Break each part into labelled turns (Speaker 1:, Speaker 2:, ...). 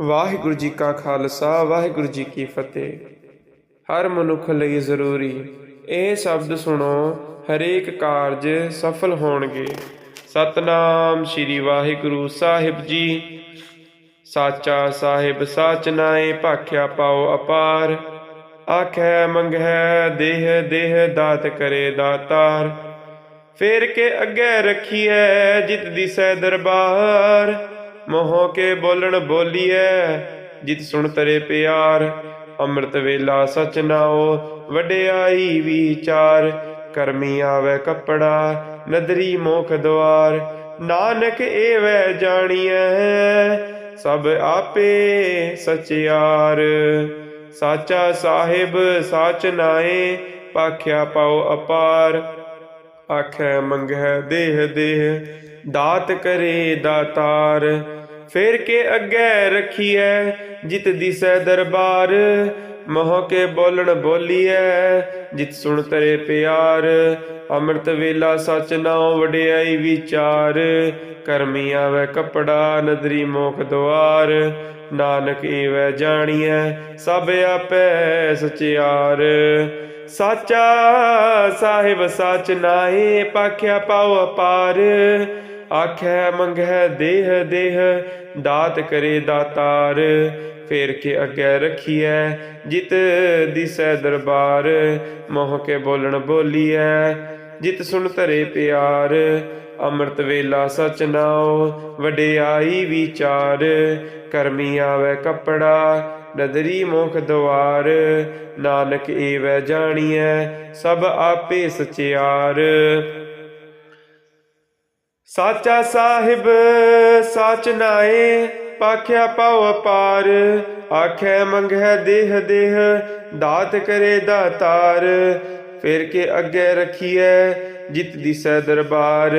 Speaker 1: ਵਾਹਿਗੁਰੂ ਜੀ ਕਾ ਖਾਲਸਾ, ਵਾਹਿਗੁਰੂ ਜੀ ਕੀ ਫਤਿਹ। ਹਰ ਮਨੁੱਖ ਲਈ ਜ਼ਰੂਰੀ ਇਹ ਸ਼ਬਦ ਸੁਣੋ, ਹਰੇਕ ਕਾਰਜ ਸਫਲ ਹੋਣਗੇ। ਸਤਨਾਮ ਸ੍ਰੀ ਵਾਹਿਗੁਰੂ ਸਾਹਿਬ ਜੀ। ਸਾਚਾ ਸਾਹਿਬ, ਸਾਚ ਨਾਏ, ਭਾਖਿਆ ਪਾਓ ਅਪਾਰ। ਆਖੈ ਮੰਗੈ ਦੇਹ ਦੇਹ, ਦਾਤ ਕਰੇ ਦਾਤਾਰ। ਫੇਰ ਕੇ ਅੱਗੇ ਰੱਖੀਐ ਜਿਤ ਦਿਸੈ ਦਰਬਾਰ। ਮੋਹ ਕੇ ਬੋਲਣ ਬੋਲੀਐ, ਜਿਤ ਸੁਣ ਤਰੇ ਪਿਆਰ, ਅੰਮ੍ਰਿਤ ਵੇਲਾ ਸਚ ਨਾਓ ਵਡਿਆਈ ਵਿਚਾਰ, ਕਰਮੀ ਆਵੇ ਕੱਪੜਾ, ਨਦਰੀ ਮੋਖ ਦਵਾਰ, ਨਾਨਕ ਏਵੈ ਜਾਣੀਐ, ਸਭ ਆਪੇ ਸਚਿਆਰ ਸਾਚਾ ਸਾਹਿਬ ਸਾਚ ਨਾਏ, ਪਾਖਿਆ ਪਾਓ ਅਪਾਰ ਆਖੈ ਮੰਗੈ ਦੇਹ ਦੇਹ, ਦਾਤ ਕਰੇ ਦਾਤਾਰ। ਫੇਰ ਕੇ ਅੱਗੇ ਰਖੀਐ, ਜਿਤ ਦਿਸੈ ਦਰਬਾਰ। ਮੋਹ ਕੇ ਬੋਲਣ ਬੋਲੀਐ, ਜਿਤ ਸੁਣ ਤਰੇ ਪਿਆਰ। ਅੰਮ੍ਰਿਤ ਵੇਲਾ ਸਚ ਨਾਉ ਵਡਿਆਈ ਵਿਚਾਰ, ਕਰਮੀ ਆਵੇ ਕਪੜਾ ਨਦਰੀ ਮੋਖ ਦੁਆਰ, ਨਾਨਕ ਏਵੈ ਜਾਣੀਐ ਸਭ ਆਪੈ ਸਚਿਆਰ। ਸਾਚਾ ਸਾਹਿਬ ਸਾਚ ਨਾਏ ਪਾਖਿਆ ਪਾਉ ਅਪਾਰ, ਆਖੈ ਮੰਗੈ ਦੇਹ ਦੇਹ, ਦਾਤ ਕਰੇ ਦਾਤਾਰ। ਫੇਰ ਕੇ ਅੱਗੇ ਰਖੀਐ, ਜਿਤ ਦਿਸੈ ਦਰਬਾਰ, ਮੋਹ ਕੇ ਬੋਲਣ ਬੋਲੀਐ ਜਿਤ ਸੁਣ ਧਰੇ ਪਿਆਰ, ਅੰਮ੍ਰਿਤ ਵੇਲਾ ਸਚ ਨਾਉ, ਵਡਿਆਈ ਵਿਚਾਰ। ਕਰਮੀ ਆਵੇ ਕਪੜਾ, ਨਦਰੀ ਮੁਖ ਦਵਾਰ। ਨਾਨਕ ਏਵੈ ਜਾਣੀਐ, ਸਭ ਆਪੇ ਸਚਿਆਰ। ਸਾਚਾ ਸਾਹਿਬ, ਸਾਚ ਨਾਏ, ਪਾਖਿਆ ਪਾਉ ਅਪਾਰ। ਆਖੈ ਮੰਗੈ ਦੇਹ ਦੇਹ, ਦਾਤ ਕਰੇ ਦਾਤਾਰ। ਫੇਰ ਕੇ ਅੱਗੇ ਰਖੀਐ, ਜਿਤ ਦਿਸੈ ਦਰਬਾਰ,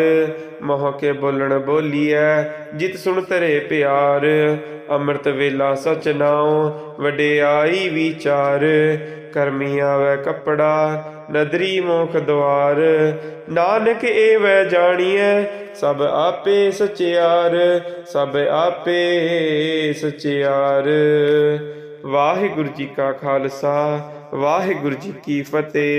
Speaker 1: ਮੋਹ ਕੇ ਬੋਲਣ ਬੋਲੀਐ, ਜਿਤ ਸੁਣ ਤਰੇ ਪਿਆਰ, ਅੰਮ੍ਰਿਤ ਵੇਲਾ ਸਚ ਨਾਉ, ਵਡਿਆਈ ਵਿਚਾਰ ਕਰਮੀ ਆਵੇ ਕਪੜਾ, ਨਦਰੀ ਮੋਖ ਦਵਾਰ, ਨਾਨਕ ਏਵੈ ਜਾਣੀਐ, ਸਭ ਆਪੇ ਸਚਿਆਰ, ਸਭ ਆਪੇ ਸਚਿਆਰ। ਵਾਹਿਗੁਰੂ ਜੀ ਕਾ ਖਾਲਸਾ, ਵਾਹਿਗੁਰੂ ਜੀ ਕੀ ਫਤਿਹ।